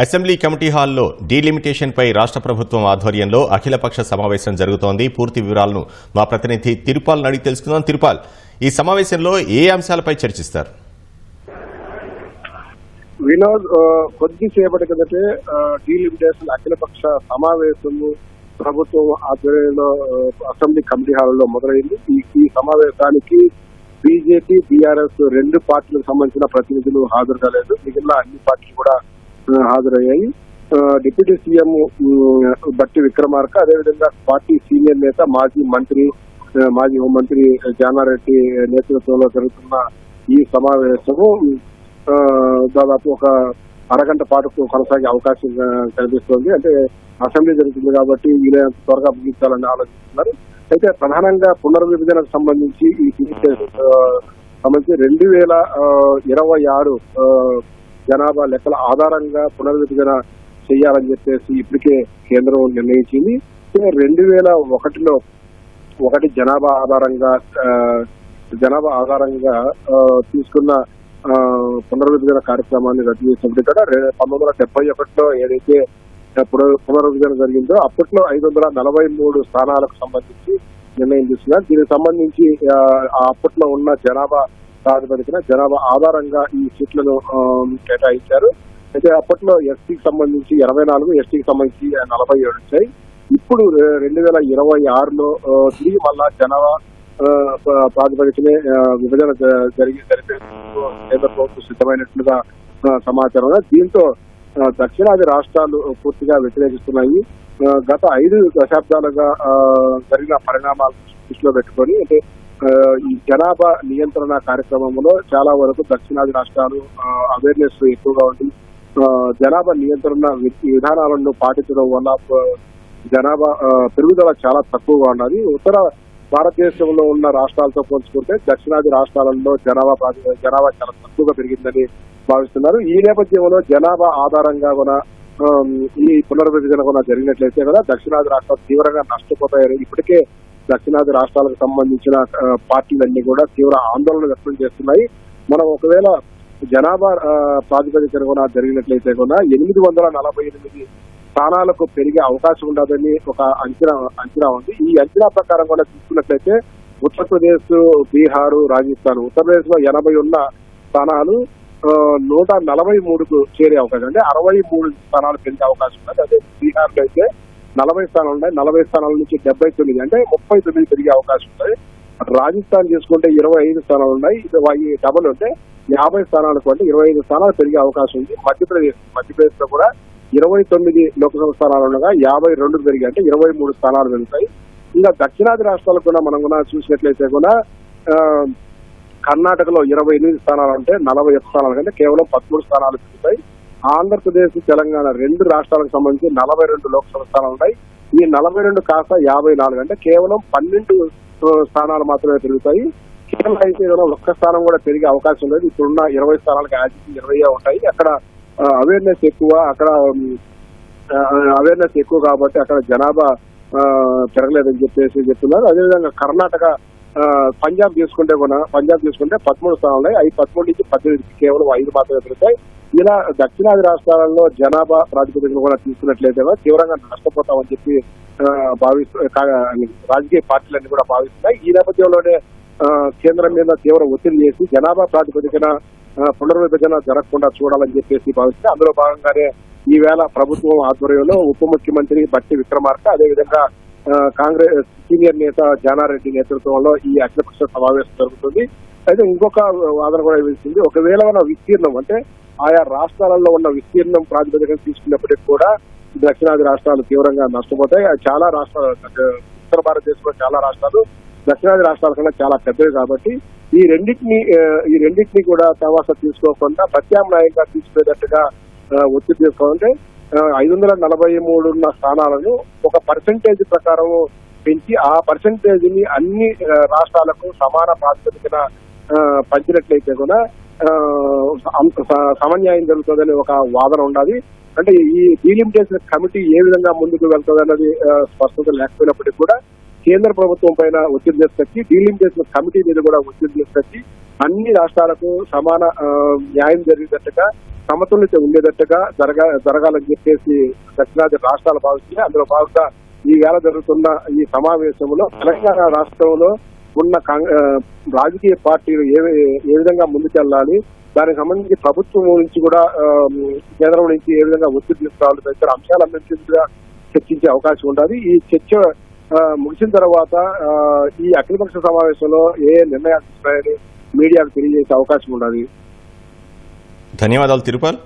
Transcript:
Assembly committee హాల్లో డీలిమిటేషన్పై రాష్ట్ర ప్రభుత్వం ఆధ్వర్యంలో అఖిలపక్ష సమావేశం జరుగుతోంది. పూర్తి వివరాలను మా ప్రతినిధి తిరుపాల్ అడిగి తెలుసుకుందాం. తిరుపాల్ ఈ సమావేశంలో ఏ అంశాలపై చర్చిస్తారు? వినోద్ కొద్దిసేపటి కిందటే డీలిమిటేషన్ అఖిలపక్ష సమావేశము ప్రభుత్వం ఆధ్వర్యంలో అసెంబ్లీ కమిటీ హాల్లో మొదలైంది. ఈ సమావేశానికి బీజేపీ బీఆర్ఎస్ రెండు పార్టీలకు సంబంధించిన ప్రతినిధులు హాజరు కాలేదు. మిగిలిన అన్ని పార్టీలు కూడా హాజరయ్యాయి. డిప్యూటీ సీఎం బట్టి విక్రమార్క అదేవిధంగా పార్టీ సీనియర్ నేత మాజీ మంత్రి మాజీ హోంమంత్రి జానారెడ్డి నేతృత్వంలో జరుగుతున్న ఈ సమావేశము ఆ, దాదాపు ఒక అరగంట పాటు కొనసాగే అవకాశం కనిపిస్తోంది. అంటే అసెంబ్లీ జరుగుతుంది కాబట్టి వీలైనంత త్వరగా ముగించాలని ఆలోచిస్తున్నారు. అయితే ప్రధానంగా పునర్విభజనకు సంబంధించి ఈ సంబంధించి రెండు వేల ఇరవై ఆరు జనాభా లెక్కల ఆధారంగా పునర్విభజన చేయాలని చెప్పేసి ఇప్పటికే కేంద్రం నిర్ణయించింది. రెండు వేల ఒకటిలో ఒకటి జనాభా ఆధారంగా జనాభా ఆధారంగా తీసుకున్న పునర్విభజన కార్యక్రమాన్ని రద్దు చేసినప్పుడు కూడా పంతొమ్మిది వందల డెబ్బై ఒకటిలో ఏదైతే పునర్విభజన జరిగిందో అప్పట్లో ఐదు వందల నలభై మూడు స్థానాలకు సంబంధించి నిర్ణయం తీసుకున్నారు. దీనికి సంబంధించి ఆ అప్పట్లో ఉన్న జనాభా ప్రాతిపదికన జనాభా ఆధారంగా ఈ సీట్లను కేటాయించారు. అయితే అప్పట్లో ఎస్టీకి సంబంధించి ఇరవై నాలుగు ఎస్టీకి సంబంధించి నలభై ఏడు వచ్చాయి. ఇప్పుడు రెండు వేల ఇరవై ఆరులో తిరిగి మళ్ళా జనాభా ప్రాతిపదికనే విభజన జ- జరిగి జరిపే కేంద్ర ప్రభుత్వం సిద్ధమైనట్లుగా సమాచారం దీంతో దక్షిణాది రాష్ట్రాలు పూర్తిగా వ్యతిరేకిస్తున్నాయి. గత ఐదు దశాబ్దాలుగా జరిగిన పరిణామాలు దృష్టిలో పెట్టుకొని అంటే ఈ జనాభా నియంత్రణ కార్యక్రమంలో చాలా వరకు దక్షిణాది రాష్ట్రాలు అవేర్నెస్ ఎక్కువగా ఉంది. జనాభా నియంత్రణ విధానాలను పాటించడం వల్ల జనాభా పెరుగుదల చాలా తక్కువగా ఉన్నది. ఉత్తర భారతదేశంలో ఉన్న రాష్ట్రాలతో పోల్చుకుంటే దక్షిణాది రాష్ట్రాలలో జనాభా జనాభా చాలా తక్కువగా పెరిగిందని భావిస్తున్నారు. ఈ నేపథ్యంలో జనాభా ఆధారంగా కూడా ఈ పునర్విభజన కూడా జరిగినట్లయితే కదా దక్షిణాది రాష్ట్రాలు తీవ్రంగా నష్టపోతాయని ఇప్పటికే దక్షిణాది రాష్ట్రాలకు సంబంధించిన పార్టీలన్నీ కూడా తీవ్ర ఆందోళన వ్యక్తం చేస్తున్నాయి. మనం ఒకవేళ జనాభా ప్రాతిపదికన కూడా జరిగినట్లయితే కూడా ఎనిమిది వందల నలభై ఎనిమిది స్థానాలకు పెరిగే అవకాశం ఉండదని ఒక అంచనా అంచనా ఉంది. ఈ అంచనా ప్రకారం కూడా చూసుకున్నట్లయితే ఉత్తరప్రదేశ్ బీహారు రాజస్థాన్ ఉత్తరప్రదేశ్లో ఎనభై ఉన్న స్థానాలు నూట నలభై మూడుకు చేరే అవకాశం అంటే అరవై మూడు స్థానాలు పెరిగే అవకాశం ఉంది అదే బీహార్లో అయితే నలభై స్థానాలు ఉన్నాయి. నలభై స్థానాల నుంచి డెబ్బై తొమ్మిది అంటే ముప్పై తొమ్మిది పెరిగే అవకాశం ఉంది రాజస్థాన్ చేసుకుంటే ఇరవై ఐదు స్థానాలు ఉన్నాయి. ఇది వా- ఈ డబుల్ యాభై స్థానాలకు అంటే ఇరవై ఐదు స్థానాలు పెరిగే అవకాశం ఉంది. మధ్యప్రదేశ్ మధ్యప్రదేశ్లో కూడా ఇరవై తొమ్మిది లోక్సభ స్థానాలు ఉండగా యాభై రెండు పెరిగి అంటే ఇరవై మూడు స్థానాలు పెరుగుతాయి. ఇంకా దక్షిణాది రాష్ట్రాలకు కూడా మనం కూడా చూసినట్లయితే కూడా కర్ణాటకలో ఇరవై ఎనిమిది స్థానాలు ఉంటే నలభై ఒక్క స్థానాల కంటే కేవలం పదమూడు స్థానాలు పెరుగుతాయి. ఆంధ్రప్రదేశ్ తెలంగాణ రెండు రాష్ట్రాలకు సంబంధించి నలభై రెండు లోక్సభ స్థానాలు ఉన్నాయి ఈ నలభై రెండు కాస్త యాభై నాలుగు. అంటే కేవలం పన్నెండు స్థానాలు మాత్రమే పెరుగుతాయి. కేరళ అయితే ఒక్క స్థానం కూడా పెరిగే అవకాశం లేదు. ఇప్పుడున్న ఇరవై స్థానాలకు యాజ్ ఇరవై ఉంటాయి. అక్కడ అవేర్నెస్ ఎక్కువ అక్కడ అవేర్నెస్ ఎక్కువ కాబట్టి అక్కడ జనాభా పెరగలేదని చెప్పేసి చెప్తున్నారు. అదేవిధంగా కర్ణాటక పంజాబ్ తీసుకుంటే కూడా పంజాబ్ తీసుకుంటే పదమూడు స్థానాలు ఉన్నాయి అవి పదమూడు నుంచి పద్దెనిమిది కేవలం ఐదు మాత్రమే పెరుగుతాయి. ఇలా దక్షిణాది రాష్ట్రాలలో జనాభా ప్రాతిపదికన కూడా తీసుకున్నట్లయితే తీవ్రంగా నష్టపోతామని చెప్పి భావిస్తూ రాజకీయ పార్టీలన్నీ కూడా భావిస్తున్నాయి. ఈ నేపథ్యంలోనే కేంద్రం మీద తీవ్ర ఒత్తిడి చేసి జనాభా ప్రాతిపదికన పునర్విభజన జరగకుండా చూడాలని చెప్పేసి భావిస్తే అందులో భాగంగానే ఈవేళ ప్రభుత్వం ఆధ్వర్యంలో ఉప ముఖ్యమంత్రి బట్టి విక్రమార్క అదేవిధంగా కాంగ్రెస్ సీనియర్ నేత జానారెడ్డి నేతృత్వంలో ఈ అఖిలపక్ష సమావేశం జరుగుతుంది. అయితే ఇంకొక వాదన కూడా వినిపిస్తుంది. ఒకవేళ మన విస్తీర్ణం అంటే ఆయా రాష్ట్రాలలో ఉన్న విస్తీర్ణం ప్రాతిపదికన తీసుకున్నప్పటికీ కూడా దక్షిణాది రాష్ట్రాలు తీవ్రంగా నష్టపోతాయి. చాలా రాష్ట్రాలు ఉత్తర భారతదేశంలో చాలా రాష్ట్రాలు దక్షిణాది రాష్ట్రాల కన్నా చాలా పెద్దవి కాబట్టి ఈ రెండింటిని ఈ రెండింటిని కూడా తవాస తీసుకోకుండా ప్రత్యామ్నాయంగా తీసుకునేటట్టుగా ఒత్తిడి తీసుకోవాలంటే ఐదు వందల నలభై మూడు ఉన్న స్థానాలను ఒక పర్సంటేజ్ ప్రకారం పెంచి ఆ పర్సంటేజ్ని అన్ని రాష్ట్రాలకు సమాన ప్రాతిపదికన పంచినట్లయితే కూడా సమన్యాయం జరుగుతుందని ఒక వాదన ఉండాలి. అంటే ఈ డీలిమిటేషన్ కమిటీ ఏ విధంగా ముందుకు వెళ్తుంది అనేది స్పష్టత లేకపోయినప్పటికీ కూడా కేంద్ర ప్రభుత్వం పైన ఒత్తిడి తీసుకొచ్చి డీలిమిటేషన్ కమిటీ మీద కూడా ఒత్తిడి తీసుకొచ్చి అన్ని రాష్ట్రాలకు సమాన న్యాయం జరిగేటట్టుగా సమతుల్యత ఉండేటట్టుగా జరగ జరగాలని చెప్పేసి దక్షిణాది రాష్ట్రాలు భావిస్తున్నాయి. అందులో భాగంగా ఈ వేళ జరుగుతున్న ఈ సమావేశంలో తెలంగాణ రాష్ట్రంలో ఉన్న రాజకీయ పార్టీలు ఏ ఏ విధంగా ముందుకెళ్ళాలి దానికి సంబంధించి ప్రభుత్వం నుంచి కూడా కేంద్రం నుంచి ఏ విధంగా ఒత్తిడి తీసుకోవాలి తదితర అంశాలన్నింటి చర్చించే అవకాశం ఉంటుంది ఈ చర్చ ముగిసిన తర్వాత ఈ అఖిలపక్ష సమావేశంలో ఏ నిర్ణయాలు తీసుకున్నాయని మీడియాకు తెలియజేసే అవకాశం ఉండాలి. ధన్యవాదాలు తిరుపాల్.